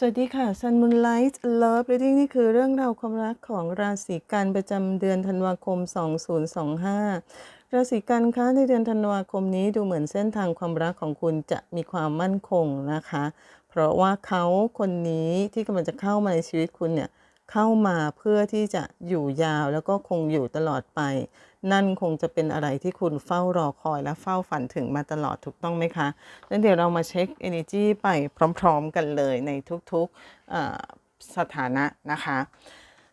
สวัสดีค่ะ Sun Moonlight Love Reading นี่คือเรื่องราวความรักของราศีกันประจำเดือนธันวาคม 2025 ราศีกันคะในเดือนธันวาคมนี้ดูเหมือนเส้นทางความรักของคุณจะมีความมั่นคงนะคะ เพราะว่าเขาคนนี้ที่กำลังจะเข้ามาในชีวิตคุณเนี่ย เข้ามาเพื่อที่จะอยู่ยาวแล้วก็คงอยู่ตลอดไป นั่นคงจะเป็นอะไรที่คุณเฝ้ารอคอยและเฝ้าฝันถึงมาตลอดถูกต้องไหมคะแล้วเดี๋ยวเรามาเช็ค energy ไปพร้อม ๆ กันเลยในทุกๆสถานะนะคะ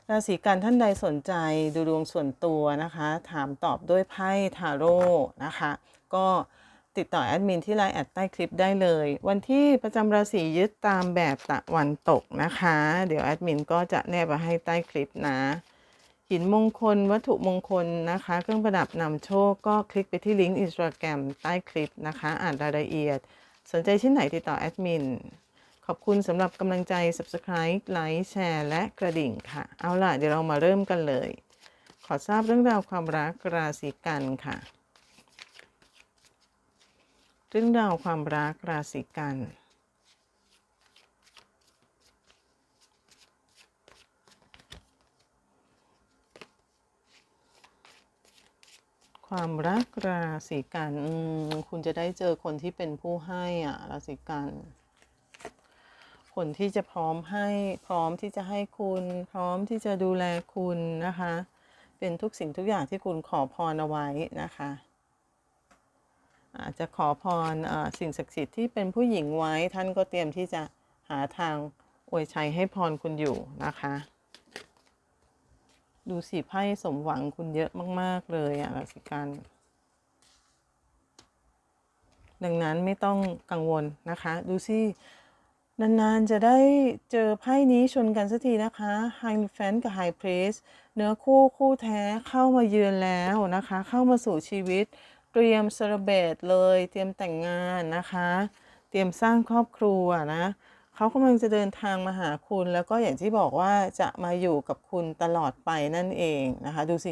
ราศีกันท่านใดสนใจดูดวงส่วนตัวนะคะ ถามตอบด้วยไพ่ทาโร่นะคะ ก็ ติดต่อแอดมินที่ไลน์แอดใต้คลิปได้เลย วันที่ประจำราศียึดตามแบบตะวันตกนะคะ เดี๋ยวแอดมินก็จะแนบมาให้ใต้คลิปนะหินมงคล วัตถุมงคลนะคะ เครื่องประดับนำโชคก็คลิกไปที่ลิงก์อินสตาแกรมใต้คลิปนะคะ อ่านรายละเอียด สนใจชิ้นไหนติดต่อแอดมินขอบคุณสำหรับกำลังใจ Subscribe ไลค์แชร์และกระดิ่งค่ะ เอาล่ะ เดี๋ยวเรามาเริ่มกันเลย ขอทราบเรื่องราวความรักราศีกันค่ะ เรื่องราวความรักราศีกัน ความรักราศีกันคุณจะได้เจอคนที่เป็นผู้ให้อะราศีกัน คนที่จะพร้อมให้พร้อมที่จะให้คุณ พร้อมที่จะดูแลคุณนะคะ เป็นทุกสิ่งทุกอย่างที่คุณขอพรเอาไว้นะคะ อาจจะขอพรสิ่งศักดิ์สิทธิ์ที่เป็นผู้หญิงไว้ท่านก็เตรียมที่จะหาทางอวยชัยให้พรคุณอยู่นะคะ ดูสิไพ่สมหวังคุณเยอะมาก ๆ เลยอะราศีกันดังนั้นไม่ต้องกังวลนะคะ ดูสินานๆจะได้เจอไพ่นี้ชนกันสักทีนะคะ High f a n กับ High Priest เนื้อคู่คู่แท้เข้ามาเยือนแล้วนะคะ เข้ามาสู่ชีวิต เตรียมเซเลเบตเลย เตรียมแต่งงานนะคะ เตรียมสร้างครอบครัวนะเขากำลังจะเดินทางมาหาคุณ แล้วก็อย่างที่บอกว่าจะมาอยู่กับคุณตลอดไปนั่นเองนะคะ ดูสิ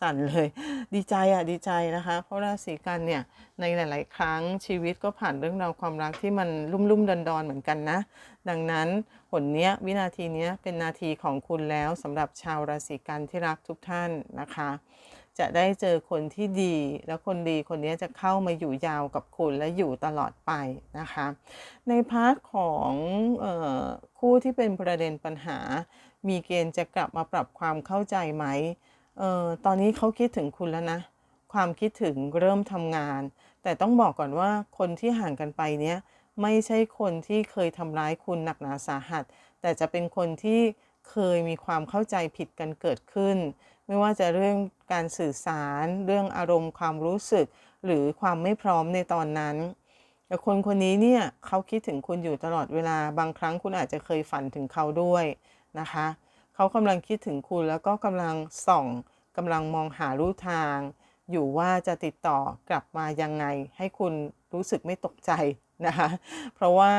สั่นเลย ดีใจอะดีใจนะคะ เพราะราศีกันเนี่ยในหลาย ๆ ครั้งชีวิตก็ผ่านเรื่องราวความรักที่มันลุ่มๆดอนๆเหมือนกันนะ ดังนั้นผลเนี้ยวินาทีเนี้ยเป็นนาทีของคุณแล้วสำหรับชาวราศีกันที่รักทุกท่านนะคะ จะได้เจอคนที่ดี แล้วคนดีคนนี้จะเข้ามาอยู่ยาวกับคุณและอยู่ตลอดไปนะคะ ในพาร์ทของออคู่ที่เป็นประเด็นปัญหา มีเกณฑ์จะกลับมาปรับความเข้าใจไหมออตอนนี้เขาคิดถึงคุณแล้วนะ ความคิดถึงเริ่มทำงาน แต่ต้องบอกก่อนว่าคนที่ห่างกันไปเนี้ยไม่ใช่คนที่เคยทำร้ายคุณหนักหนาสาหัส แต่จะเป็นคนที่ เคยมีความเข้าใจผิดกันเกิดขึ้น ไม่ว่าจะเรื่องการสื่อสาร เรื่องอารมณ์ความรู้สึก หรือความไม่พร้อมในตอนนั้นแต่คนคนนี้เนี่ยเขาคิดถึงคุณอยู่ตลอดเวลาบางครั้งคุณอาจจะเคยฝันถึงเขาด้วยนะคะเขากำลังคิดถึงคุณแล้วก็กำลังส่องกำลังมองหารูทาง อยู่ว่าจะติดต่อกลับมายังไง ให้คุณรู้สึกไม่ตกใจนะคะ เพราะว่า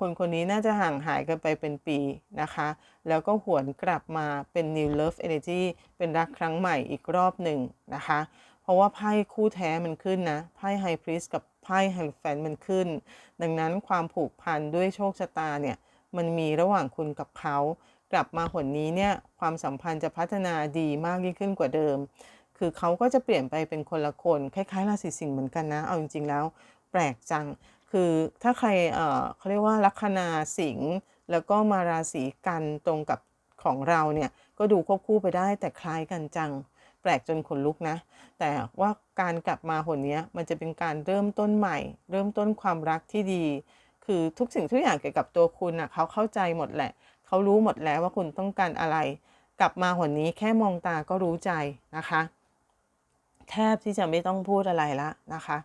คนคนนี้น่าจะห่างหายกันไปเป็นปีนะคะ แล้วก็หวนกลับมาเป็น new love energy เป็นรักครั้งใหม่อีกรอบหนึ่งนะคะ เพราะว่าไพ่คู่แท้มันขึ้นนะ ไพ่ high priest กับไพ่ high fan มันขึ้น ดังนั้นความผูกพันด้วยโชคชะตาเนี่ย มันมีระหว่างคุณกับเขา กลับมาหนนี้เนี่ย ความสัมพันธ์จะพัฒนาดีมากยิ่งขึ้นกว่าเดิม คือเขาก็จะเปลี่ยนไปเป็นคนละคน คล้ายๆราศีสิงห์เหมือนกันนะ เอาจริงๆแล้ว แปลกจัง คือถ้าใครเอ่อเขาเรียกว่าลัคนาสิงห์แล้วก็มาราศีกันตรงกับของเราเนี่ยก็ดูควบคู่ไปได้แต่คล้ายกันจัง แปลกจนขนลุกนะ แต่ว่าการกลับมาหนนี้มันจะเป็นการเริ่มต้นใหม่ เริ่มต้นความรักที่ดี คือทุกสิ่งทุกอย่างเกี่ยวกับตัวคุณอะเขาเข้าใจหมดแหละ เขารู้หมดแล้วว่าคุณต้องการอะไร กลับมาหนนี้แค่มองตาก็รู้ใจนะคะ แทบที่จะไม่ต้องพูดอะไรละนะคะ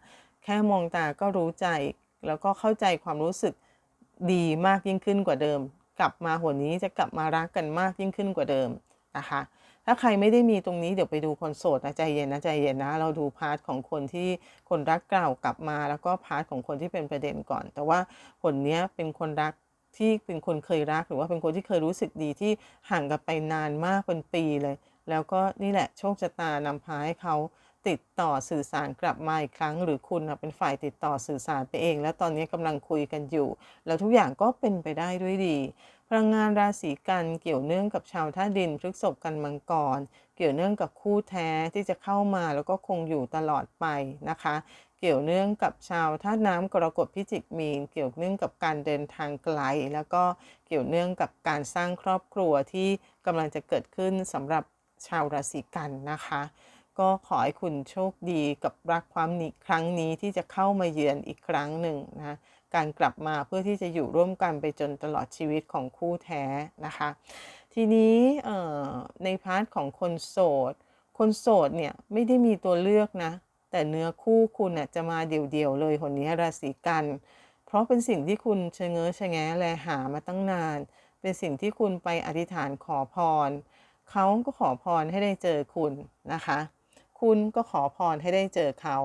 แค่มองตาก็รู้ใจ แล้วก็เข้าใจความรู้สึกดีมากยิ่งขึ้นกว่าเดิม กลับมาหนนี้จะกลับมารักกันมากยิ่งขึ้นกว่าเดิมนะคะ ถ้าใครไม่ได้มีตรงนี้เดี๋ยวไปดูคนโสดนะใจเย็นนะใจเย็นนะ เราดูพาร์ทของคนที่คนรักเก่ากลับมา แล้วก็พาร์ทของคนที่เป็นประเด็นก่อน แต่ว่าผลเนี้ยเป็นคนรักที่เป็นคนเคยรักหรือว่าเป็นคนที่เคยรู้สึกดีที่ห่างกันไปนานมากเป็นปีเลย แล้วก็นี่แหละโชคชะตานำพาให้เขา ติดต่อสื่อสารกลับมาอีกครั้ง หรือคุณเป็นฝ่ายติดต่อสื่อสารไปเอง แล้วตอนนี้กำลังคุยกันอยู่ แล้วทุกอย่างก็เป็นไปได้ด้วยดี พลังงานราศีกันเกี่ยวเนื่องกับชาวธาดินพฤษภกันมังกร เกี่ยวเนื่องกับคู่แท้ที่จะเข้ามาแล้วก็คงอยู่ตลอดไปนะคะ เกี่ยวเนื่องกับชาวธาน้ำกรกฎพิจิกมีน เกี่ยวเนื่องกับการเดินทางไกล แล้วก็เกี่ยวเนื่องกับการสร้างครอบครัวที่กำลังจะเกิดขึ้นสำหรับชาวราศีกันนะคะ ก็ขอให้คุณโชคดีกับรักความนี้ครั้งนี้ที่จะเข้ามาเยือนอีกครั้งหนึ่งนะการกลับมาเพื่อที่จะอยู่ร่วมกันไปจนตลอดชีวิตของคู่แท้นะคะ ทีนี้ในพาร์ทของคนโสด คนโสดเนี่ยไม่ได้มีตัวเลือกนะ แต่เนื้อคู่คุณน่ยจะมาเดี่ยวๆเลยคนนี้ราศีกัน เพราะเป็นสิ่งที่คุณเชงเง้อชะแงแลหามาตั้งนาน เป็นสิ่งที่คุณไปอธิษฐานขอพรเขาก็ขอพรให้ได้เจอคุณนะคะ คุณก็ขอพรให้ได้เจอเขา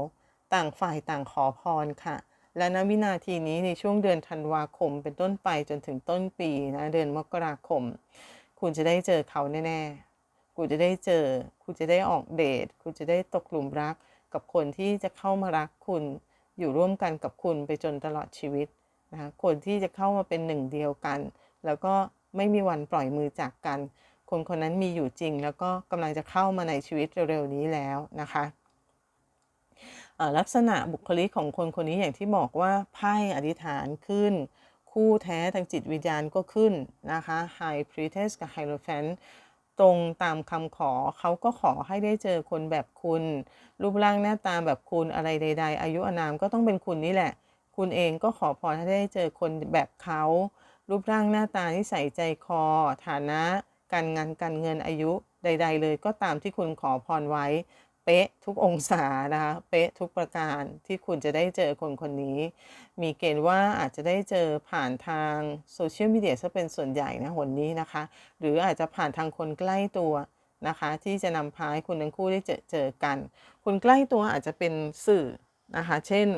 ต่างฝ่ายต่างขอพรค่ะ และณวินาทีนี้ในช่วงเดือนธันวาคม เป็นต้นไปจนถึงต้นปีนะเดือนมกราคม คุณจะได้เจอเขาแน่ๆคุณจะได้เจอ คุณจะได้ออกเดท คุณจะได้ตกหลุมรักกับคนที่จะเข้ามารักคุณอยู่ร่วมกันกับคุณไปจนตลอดชีวิตนะคะคนที่จะเข้ามาเป็นหนึ่งเดียวกัน แล้วก็ไม่มีวันปล่อยมือจากกัน คนคนนั้นมีอยู่จริง แล้วก็กำลังจะเข้ามาในชีวิตเร็วๆนี้แล้วนะคะลักษณะบุคลิกของคนคนนี้อย่างที่บอกว่าไพ่อธิษฐานขึ้น คู่แท้ทางจิตวิญญาณก็ขึ้นนะคะ High Priestess กับ Hierophant ตรงตามคำขอเขาก็ขอให้ได้เจอคนแบบคุณ รูปร่างหน้าตาแบบคุณอะไรใด ๆ อายุอานามก็ต้องเป็นคุณนี่แหละ คุณเองก็ขอพรให้ได้เจอคนแบบเขา รูปร่างหน้าตาที่ใส่ใจคอ ฐานะ การงานการเงินอายุใด ๆ เลยก็ตามที่คุณขอพรไว้ เป๊ะทุกองศานะคะเป๊ะทุกประการที่คุณจะได้เจอคนคนนี้ มีเกณฑ์ว่าอาจจะได้เจอผ่านทางโซเชียลมีเดียซะเป็นส่วนใหญ่นะหนนี้นะคะ หรืออาจจะผ่านทางคนใกล้ตัวนะคะที่จะนำพาให้คุณทั้งคู่ได้เจอเจอกัน คนใกล้ตัวอาจจะเป็นสื่อนะคะ เช่น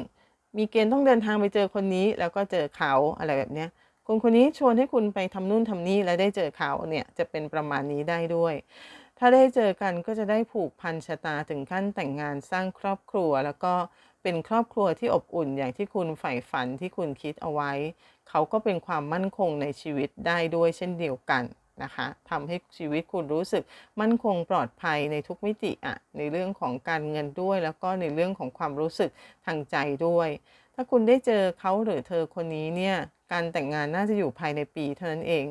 มีเกณฑ์ต้องเดินทางไปเจอคนนี้แล้วก็เจอเขาอะไรแบบนี้ คนคนนี้ชวนให้คุณไปทำนู่นทำนี่แล้วได้เจอเขาเนี่ยจะเป็นประมาณนี้ได้ด้วย ถ้าได้เจอกันก็จะได้ผูกพันชะตาถึงขั้นแต่งงานสร้างครอบครัว แล้วก็เป็นครอบครัวที่อบอุ่นอย่างที่คุณใฝ่ฝันที่คุณคิดเอาไว้ เขาก็เป็นความมั่นคงในชีวิตได้ด้วยเช่นเดียวกันนะคะทำให้ชีวิตคุณรู้สึกมั่นคงปลอดภัยในทุกมิติอะในเรื่องของการเงินด้วย แล้วก็ในเรื่องของความรู้สึกทางใจด้วย ถ้าคุณได้เจอเขาหรือเธอคนนี้เนี่ย การแต่งงานน่าจะอยู่ภายในปีเท่านั้นเอง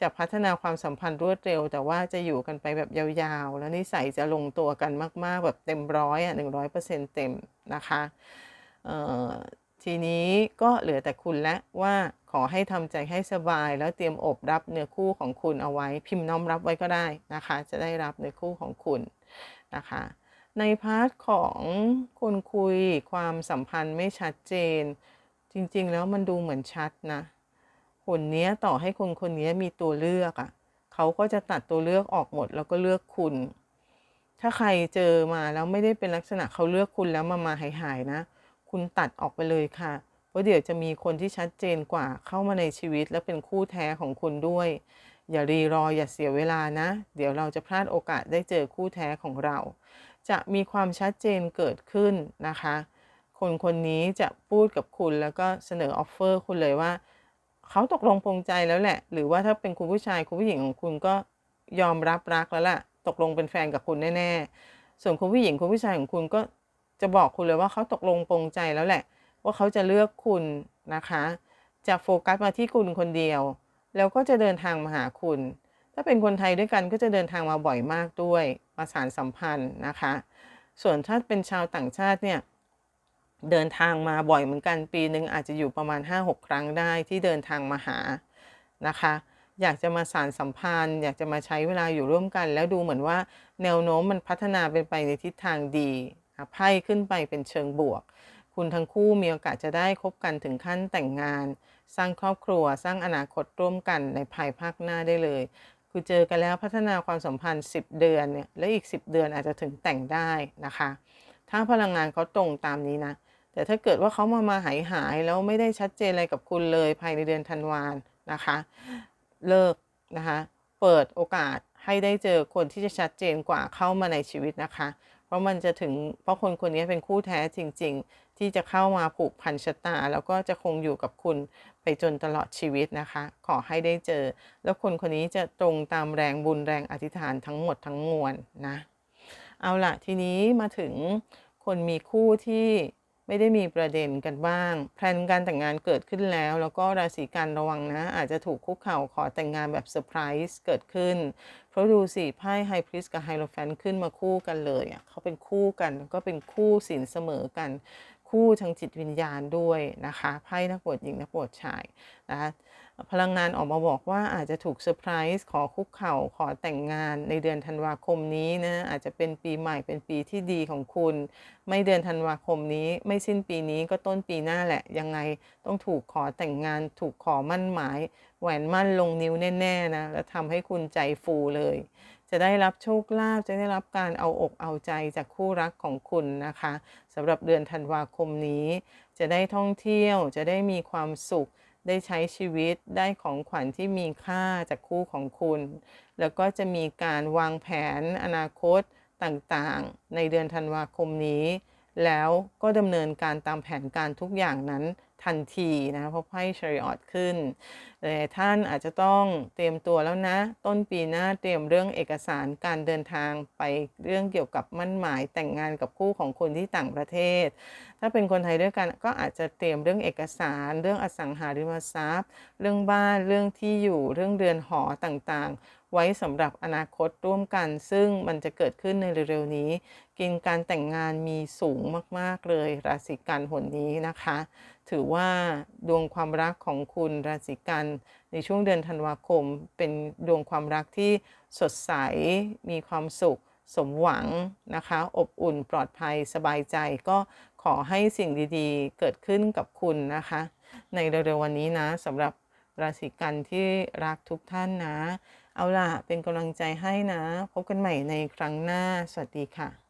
จะพัฒนาความสัมพันธ์รวดเร็ว แต่ว่าจะอยู่กันไปแบบยาวๆ แล้วนิสัยจะลงตัวกันมากๆ แบบเต็มร้อยอะหนึ่งร้อยเปอร์เซ็นต์เต็มนะคะทีนี้ก็เหลือแต่คุณและว่าขอให้ทำใจให้สบาย แล้วเตรียมอบรับเนื้อคู่ของคุณเอาไว้ พิมพ์น้อมรับไว้ก็ได้นะคะ จะได้รับเนื้อคู่ของคุณนะคะ ในพาร์ทของคนคุยความสัมพันธ์ไม่ชัดเจน จริง ๆ แล้วมันดูเหมือนชัดนะคนนี้ต่อให้คนคนนี้มีตัวเลือกอะ่ะ เขาก็จะตัดตัวเลือกออกหมด แล้วก็เลือกคุณ ถ้าใครเจอมาแล้วไม่ได้เป็นลักษณะเขาเลือกคุณแล้วมามาหายหายนะ คุณตัดออกไปเลยค่ะ เพราะเดี๋ยวจะมีคนที่ชัดเจนกว่าเข้ามาในชีวิตและเป็นคู่แท้ของคุณด้วย อย่ารีรออย่าเสียเวลานะ เดี๋ยวเราจะพลาดโอกาสได้เจอคู่แท้ของเรา จะมีความชัดเจนเกิดขึ้นนะคะ คนคนนี้จะพูดกับคุณแล้วก็เสนอออฟเฟอร์คุณเลยว่า เขาตกลงปรงใจแล้วแหละ หรือว่าถ้าเป็นคุณผู้ชายคุณผู้หญิงของคุณก็ยอมรับรักแล้วล่ะ ตกลงเป็นแฟนกับคุณแน่ๆ ส่วนคุณผู้หญิงคุณผู้ชายของคุณก็จะบอกคุณเลยว่าเขาตกลงปรงใจแล้วแหละ ว่าเขาจะเลือกคุณนะคะ จะโฟกัสมาที่คุณคนเดียว แล้วก็จะเดินทางมาหาคุณ ถ้าเป็นคนไทยด้วยกันก็จะเดินทางมาบ่อยมากด้วยมาสารสัมพันธ์นะคะ ส่วนถ้าเป็นชาวต่างชาติเนี่ย เดินทางมาบ่อยเหมือนกันปีหนึ่งอาจจะอยู่ประมาณ 5-6 ครั้งได้ที่เดินทางมาหานะคะ อยากจะมาสารสัมพันธ์ อยากจะมาใช้เวลาอยู่ร่วมกัน แล้วดูเหมือนว่าแนวโน้มมันพัฒนาเป็นไปในทิศทางดีไพ่ขึ้นไปเป็นเชิงบวก คุณทั้งคู่มีโอกาสจะได้คบกันถึงขั้นแต่งงาน สร้างครอบครัวสร้างอนาคตร่วมกันในภายภาคหน้าได้เลยคือเจอกันแล้วพัฒนาความสัมพันธ์ 10 เดือนเนี่ยและอีก 10 เดือนอาจจะถึงแต่งได้นะคะ ถ้าพลังงานเขาตรงตามนี้นะ แต่ถ้าเกิดว่าเขามามาหายหายแล้วไม่ได้ชัดเจนอะไรกับคุณเลยภายในเดือนธันวาคมนะคะ เลิกนะคะ เปิดโอกาสให้ได้เจอคนที่จะชัดเจนกว่าเข้ามาในชีวิตนะคะ เพราะมันจะถึงเพราะคนคนนี้เป็นคู่แท้จริง ๆ ที่จะเข้ามาผูกพันชะตา แล้วก็จะคงอยู่กับคุณไปจนตลอดชีวิตนะคะ ขอให้ได้เจอ แล้วคนคนนี้จะตรงตามแรงบุญแรงอธิษฐานทั้งหมดทั้งมวลนะ เอาละทีนี้มาถึงคนมีคู่ที่ ไม่ได้มีประเด็นกันบ้าง แพลนการแต่งงานเกิดขึ้นแล้ว แล้วก็ราศีกันระวังนะ อาจจะถูกคุกเข่าขอแต่งงานแบบเซอร์ไพรส์เกิดขึ้น เพราะดูสิไพ่ไฮพริสกับไฮโลแฟนขึ้นมาคู่กันเลยอะเขาเป็นคู่กันก็เป็นคู่สินเสมอกัน คู่ทางจิตวิญญาณด้วยนะคะไพ่นักบวชหญิงนักบวชชายนะคะ พลังงานออกมาบอกว่าอาจจะถูกเซอร์ไพรส์ขอคุกเข่าขอแต่งงานในเดือนธันวาคมนี้นะอาจจะเป็นปีใหม่เป็นปีที่ดีของคุณ ไม่เดือนธันวาคมนี้ ไม่สิ้นปีนี้ก็ต้นปีหน้าแหละ ยังไงต้องถูกขอแต่งงาน ถูกขอมั่นหมาย แหวนมั่นลงนิ้วแน่ๆนะแล้วทำให้คุณใจฟูเลย จะได้รับโชคลาภจะได้รับการเอาอกเอาใจจากคู่รักของคุณนะคะสำหรับเดือนธันวาคมนี้ จะได้ท่องเที่ยวจะได้มีความสุข ได้ใช้ชีวิตได้ของขวัญที่มีค่าจากคู่ของคุณ แล้วก็จะมีการวางแผนอนาคตต่างๆ ในเดือนธันวาคมนี้ แล้วก็ดำเนินการตามแผนการทุกอย่างนั้นทันทีนะเพราะไพ่ชริออตขึ้นแต่ท่านอาจจะต้องเตรียมตัวแล้วนะ ต้นปีหน้าเตรียมเรื่องเอกสารการเดินทางไปเรื่องเกี่ยวกับมั่นหมายแต่งงานกับคู่ของคุณที่ต่างประเทศ ถ้าเป็นคนไทยด้วยกันก็อาจจะเตรียมเรื่องเอกสาร เรื่องอสังหาริมทรัพย์ เรื่องบ้านเรื่องที่อยู่เรื่องเรือนหอต่างๆ ไว้สำหรับอนาคตร่วมกัน ซึ่งมันจะเกิดขึ้นในเร็วๆนี้ กินการแต่งงานมีสูงมากๆเลยราศีกันหนนี้นะคะ ถือว่าดวงความรักของคุณราศีกันในช่วงเดือนธันวาคม เป็นดวงความรักที่สดใส มีความสุข สมหวังนะคะ อบอุ่นปลอดภัยสบายใจก็ขอให้สิ่งดีๆ เกิดขึ้นกับคุณนะคะ ในเร็วๆวันนี้นะสำหรับราศีกันที่รักทุกท่านนะ เอาล่ะ เป็นกำลังใจให้นะ พบกันใหม่ในครั้งหน้า สวัสดีค่ะ